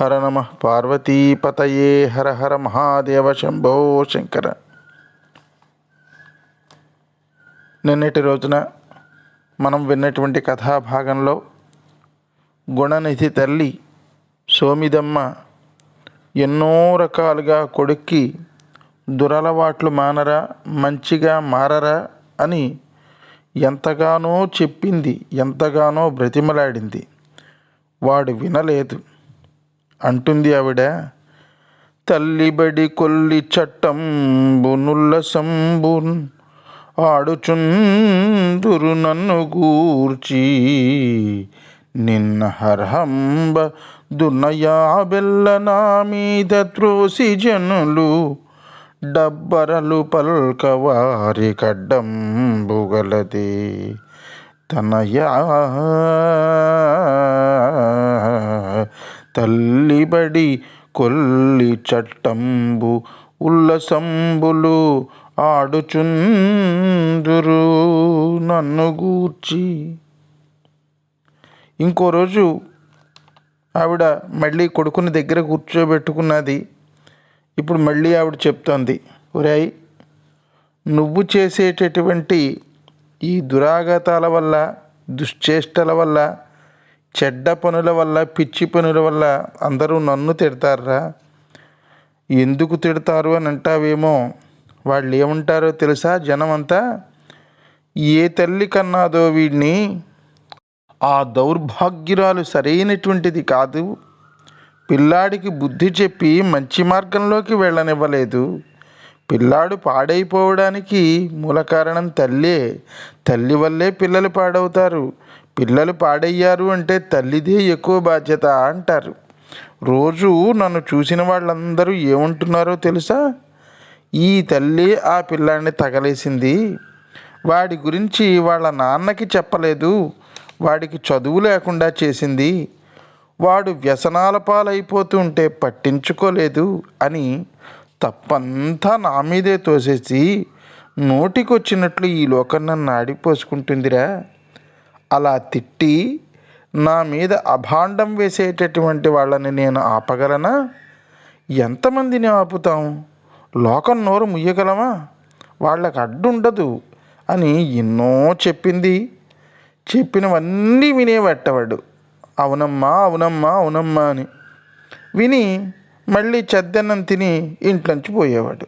హర నమ. పార్వతీపతయే హర హర మహాదేవ శంభో శంకర. నిన్నటి రోజున మనం విన్నటువంటి కథాభాగంలో గుణనిధి తల్లి సోమిదమ్మ ఎన్నో రకాలుగా కొడుక్కి దురలవాట్లు మానరా మంచిగా మారరా అని ఎంతగానో చెప్పింది ఎంతగానో బ్రతిమలాడింది. వాడు వినలేదు. అంటుంది ఆవిడ. తల్లిబడి కొల్లి చట్టం బునుల్ల సంబున్ ఆడుచుందురు నన్ను గూర్చి. నిన్న హర్హంబ దున్నయాబెల్ల నా మీద త్రోసి జనులు. డబ్బరలు పల్కవారి కడ్డం బుగలది తనయా తల్లిబడి కొల్లి చట్టంబు ఉల్లసంబులు ఆడుచుందురు నన్ను గూర్చి. ఇంకో రోజు ఆవిడ మళ్ళీ కొడుకుని దగ్గర కూర్చోబెట్టుకున్నది. ఇప్పుడు మళ్ళీ ఆవిడ చెప్తోంది ఒరాయ్ నువ్వు చేసేటటువంటి ఈ దురాఘాతాల వల్ల దుశ్చేష్టల వల్ల చెడ్డ పనుల వల్ల పిచ్చి పనుల వల్ల అందరూ నన్ను తిడతారా? ఎందుకు తిడతారు అని అంటావేమో? వాళ్ళు ఏమంటారో తెలుసా జనం అంతా ఏ తల్లి కన్నాదో వీడిని? ఆ దౌర్భాగ్యురాలు సరైనటువంటిది కాదు. పిల్లాడికి బుద్ధి చెప్పి మంచి మార్గంలోకి వెళ్ళనివ్వలేదు. పిల్లాడు పాడైపోవడానికి మూల కారణం తల్లే. తల్లి వల్లే పిల్లలు పాడవుతారు. పిల్లలు పాడయ్యారు అంటే తల్లిదే ఎక్కువ బాధ్యత అంటారు. రోజు నన్ను చూసిన వాళ్ళందరూ ఏమంటున్నారో తెలుసా? ఈ తల్లి ఆ పిల్లాడిని తగలేసింది. వాడి గురించి వాళ్ళ నాన్నకి చెప్పలేదు. వాడికి చదువు లేకుండా చేసింది. వాడు వ్యసనాల పాలైపోతుంటే పట్టించుకోలేదు అని తప్పంతా నా మీదే తోసేసి నోటికొచ్చినట్లు ఈ లోకం నన్ను ఆడిపోసుకుంటుందిరా. అలా తిట్టి నా మీద అభాండం వేసేటటువంటి వాళ్ళని నేను ఆపగలనా? ఎంతమందిని ఆపుతాం? లోకం నోరు ముయ్యగలమా? వాళ్ళకి అడ్డుండదు అని ఎన్నో చెప్పింది. చెప్పినవన్నీ వినేవట్టవాడు. అవునమ్మా అవునమ్మా అవునమ్మా అని. విని మళ్ళీ చెద్దన్నం తిని ఇంట్లోంచి పోయేవాడు.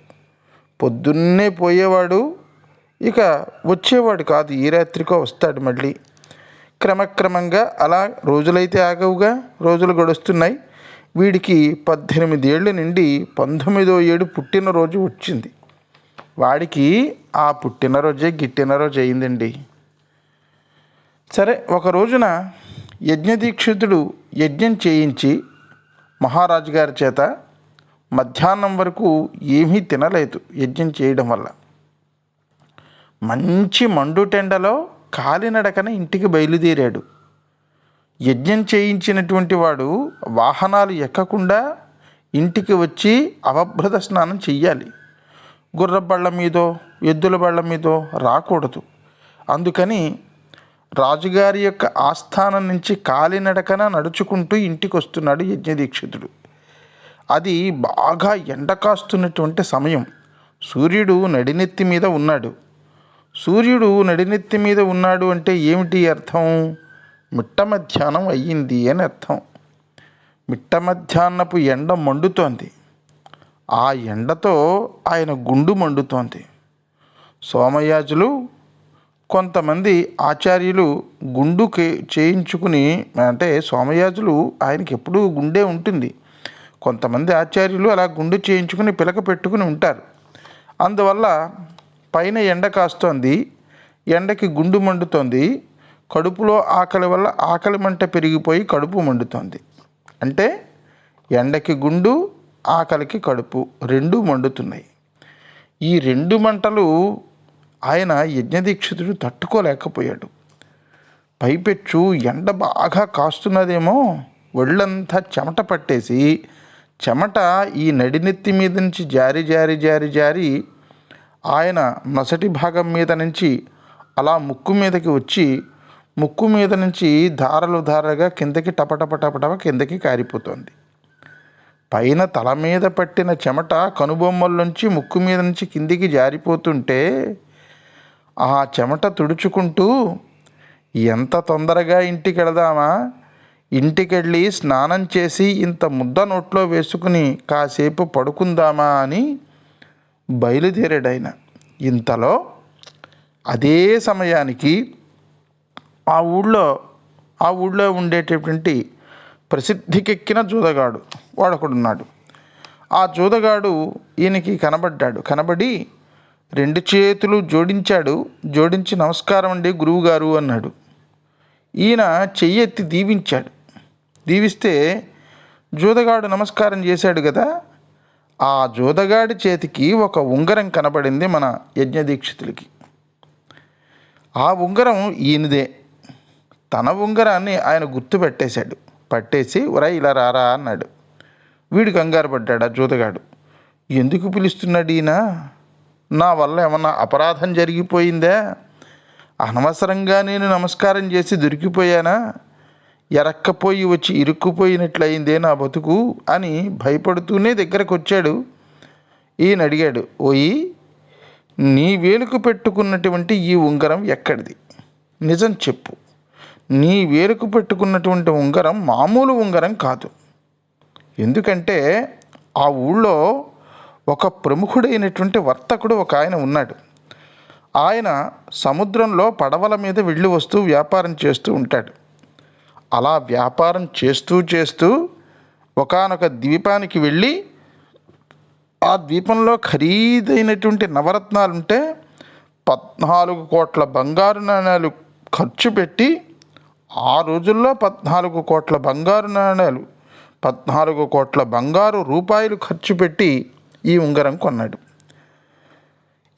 పొద్దున్నే పోయేవాడు. ఇక వచ్చేవాడు కాదు ఈ రాత్రికో వస్తాడు మళ్ళీ. క్రమక్రమంగా అలా రోజులైతే ఆగవుగా రోజులు గడుస్తున్నాయి. వీడికి పద్దెనిమిది నుండి పంతొమ్మిదో ఏడు పుట్టినరోజు వచ్చింది. వాడికి ఆ పుట్టినరోజే గిట్టినరోజు అయిందండి. సరే ఒక రోజున యజ్ఞదీక్షితుడు యజ్ఞం చేయించి మహారాజు గారి చేత మధ్యాహ్నం వరకు ఏమీ తినలేదు యజ్ఞం చేయడం వల్ల. మంచి మండుటెండలో కాలినడకన ఇంటికి బయలుదేరాడు. యజ్ఞం చేయించినటువంటి వాడు వాహనాలు ఎక్కకుండా ఇంటికి వచ్చి అవభృత స్నానం చెయ్యాలి. గుర్ర బళ్ళ మీదో ఎద్దుల బళ్ళ మీదో రాకూడదు. అందుకని రాజుగారి యొక్క ఆస్థానం నుంచి కాలినడకన నడుచుకుంటూ ఇంటికి వస్తున్నాడు యజ్ఞదీక్షితుడు. అది బాగా ఎండ కాస్తున్నటువంటి సమయం. సూర్యుడు నడినెత్తి మీద ఉన్నాడు. సూర్యుడు నడినెత్తి మీద ఉన్నాడు అంటే ఏమిటి అర్థం? మిట్ట మధ్యాహ్నం అయ్యింది అని అర్థం. మిట్ట మధ్యాహ్నపు ఎండ మండుతోంది. ఆ ఎండతో ఆయన గుండు మండుతోంది. సోమయాజులు కొంతమంది ఆచార్యులు గుండు కే- చేయించుకుని అంటే సోమయాజులు ఆయనకి ఎప్పుడూ గుండె ఉంటుంది. కొంతమంది ఆచార్యులు అలా గుండు చేయించుకుని పిలక పెట్టుకుని ఉంటారు. అందువల్ల పైన ఎండ కాస్తోంది ఎండకి గుండు మండుతోంది కడుపులో ఆకలి వల్ల ఆకలి మంట పెరిగిపోయి కడుపు మండుతోంది. అంటే ఎండకి గుండు ఆకలికి కడుపు రెండూ మండుతున్నాయి. ఈ రెండు మంటలు ఆయన యజ్ఞదీక్షితుడు తట్టుకోలేకపోయాడు. పైపెచ్చు ఎండ బాగా కాస్తున్నదేమో ఒళ్ళంతా చెమట పట్టేసి చెమట ఈ నడినెత్తి మీద నుంచి జారి జారి జారి జారి ఆయన నొసటి భాగం మీద నుంచి అలా ముక్కు మీదకి వచ్చి ముక్కు మీద నుంచి ధారలు ధారగా కిందకి టపటప టపటప కిందకి కారిపోతుంది. పైన తల మీద పట్టిన చెమట కనుబొమ్మల నుంచి ముక్కు మీద నుంచి కిందికి జారిపోతుంటే ఆ చెమట తుడుచుకుంటూ ఎంత తొందరగా ఇంటికి వెళదామా? ఇంటికెళ్ళి స్నానం చేసి ఇంత ముద్ద నోట్లో వేసుకుని కాసేపు పడుకుందామా? అని బయలుదేరాడైన. ఇంతలో అదే సమయానికి ఆ ఊళ్ళో ఆ ఊళ్ళో ఉండేటటువంటి ప్రసిద్ధికెక్కిన జూదగాడు వాడొకడున్నాడు. ఆ జూదగాడు ఈయనకి కనబడ్డాడు. కనబడి రెండు చేతులు జోడించాడు. జోడించి నమస్కారం అండి గురువుగారు అన్నాడు. ఈయన చెయ్యెత్తి దీవించాడు. దీవిస్తే జూదగాడు నమస్కారం చేశాడు కదా ఆ జూదగాడి చేతికి ఒక ఉంగరం కనబడింది మన యజ్ఞదీక్షితులకి. ఆ ఉంగరం ఈయనదే. తన ఉంగరాన్ని ఆయన గుర్తు పెట్టేశాడు. పట్టేసి ఉరా ఇలా రారా అన్నాడు. వీడు కంగారు పడ్డాడు ఆ జూదగాడు. ఎందుకు పిలుస్తున్నాడు ఈయన? నా వల్ల ఏమన్నా అపరాధం జరిగిపోయిందా? అనవసరంగా నేను నమస్కారం చేసి దొరికిపోయానా? ఎరక్కపోయి వచ్చి ఇరుక్కుపోయినట్లయిందే నా బతుకు అని భయపడుతూనే దగ్గరకు వచ్చాడు ఈయన అడిగాడు ఓయి నీ వేలుకు పెట్టుకున్నటువంటి ఈ ఉంగరం ఎక్కడిది? నిజం చెప్పు. నీ వేలుకు పెట్టుకున్నటువంటి ఉంగరం మామూలు ఉంగరం కాదు. ఎందుకంటే ఆ ఊళ్ళో ఒక ప్రముఖుడైనటువంటి వర్తకుడు ఒక ఆయన ఉన్నాడు. ఆయన సముద్రంలో పడవల మీద వెళ్ళి వస్తూ వ్యాపారం చేస్తూ ఉంటాడు. అలా వ్యాపారం చేస్తూ చేస్తూ ఒకానొక ద్వీపానికి వెళ్ళి ఆ ద్వీపంలో ఖరీదైనటువంటి నవరత్నాలు ఉంటే పద్నాలుగు కోట్ల బంగారు నాణ్యాలు ఖర్చు పెట్టి ఆ రోజుల్లో పద్నాలుగు కోట్ల బంగారు నాణ్యాలు పద్నాలుగు కోట్ల బంగారు రూపాయలు ఖర్చు పెట్టి ఈ ఉంగరం కొన్నాడు.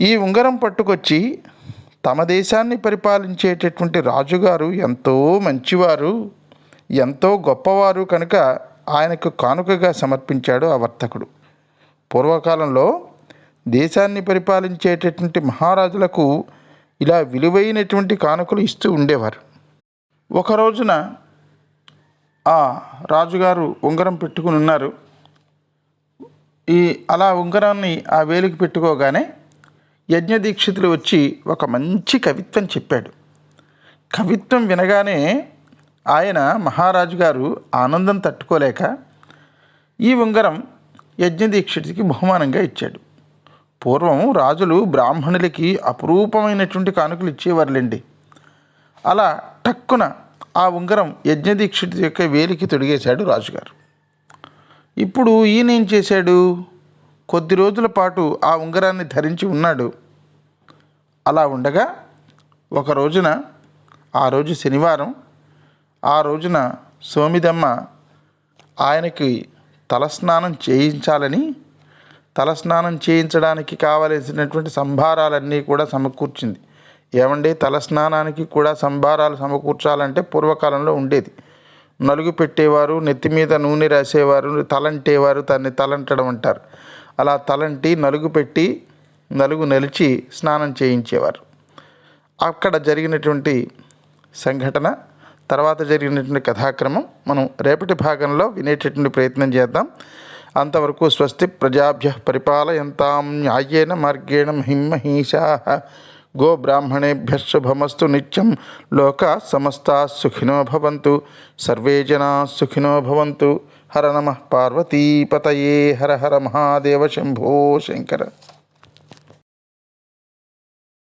ఈ ఉంగరం పట్టుకొచ్చి తమ దేశాన్ని పరిపాలించేటటువంటి రాజుగారు ఎంతో మంచివారు. ఎంతో గొప్పవారు కనుక ఆయనకు కానుకగా సమర్పించాడు ఆ వర్తకుడు. పూర్వకాలంలో దేశాన్ని పరిపాలించేటటువంటి మహారాజులకు ఇలా విలువైనటువంటి కానుకలు ఇస్తూ ఉండేవారు. ఒక రోజున ఆ రాజుగారు ఉంగరం పెట్టుకుని ఉన్నారు. ఈ అలా ఉంగరాన్ని ఆ వేలికి పెట్టుకోగానే యజ్ఞదీక్షితులు వచ్చి ఒక మంచి కవిత్వం చెప్పాడు. కవిత్వం వినగానే ఆయన మహారాజు గారు ఆనందం తట్టుకోలేక ఈ ఉంగరం యజ్ఞదీక్షితుడికి బహుమానంగా ఇచ్చాడు. పూర్వం రాజులు బ్రాహ్మణులకి అపురూపమైనటువంటి కానుకలు ఇచ్చేవారులేండి. అలా టక్కున ఆ ఉంగరం యజ్ఞదీక్షితుడి యొక్క వేలికి తొడిగేశాడు రాజుగారు. ఇప్పుడు ఈయన ఏం చేశాడు? కొద్ది రోజుల పాటు ఆ ఉంగరాన్ని ధరించి ఉన్నాడు. అలా ఉండగా ఒక రోజున ఆ రోజు శనివారం ఆ రోజున సోమిదమ్మ ఆయనకి తలస్నానం చేయించాలని తలస్నానం చేయించడానికి కావలసినటువంటి సంభారాలన్నీ కూడా సమకూర్చింది. ఏమండి? తలస్నానానికి కూడా సంభారాలు సమకూర్చాలంటే పూర్వకాలంలో ఉండేది. నలుగు పెట్టేవారు నెత్తి మీద నూనె రాసేవారు తలంటేవారు దాన్ని తలంటడం అంటారు. అలా తలంటి నలుగు పెట్టి నలుగు నిలిచి స్నానం చేయించేవారు. అక్కడ జరిగినటువంటి సంఘటన తర్వాత జరిగినటువంటి కథాక్రమం మనం రేపటి భాగంలో వినేటటువంటి ప్రయత్నం చేద్దాం. అంతవరకు స్వస్తి ప్రజాభ్య పరిపాలయంతాం న్యాయేన మార్గేణ మహిమహీషా గోబ్రాహ్మణేభ్య శుభమస్తు నిత్యం. లోక సమస్తా సుఖినో భవంతు. సర్వే జనా సుఖినో భవంతు. హర నమ పార్వతీపతయే. హర హర మహాదేవ శంభో శంకర.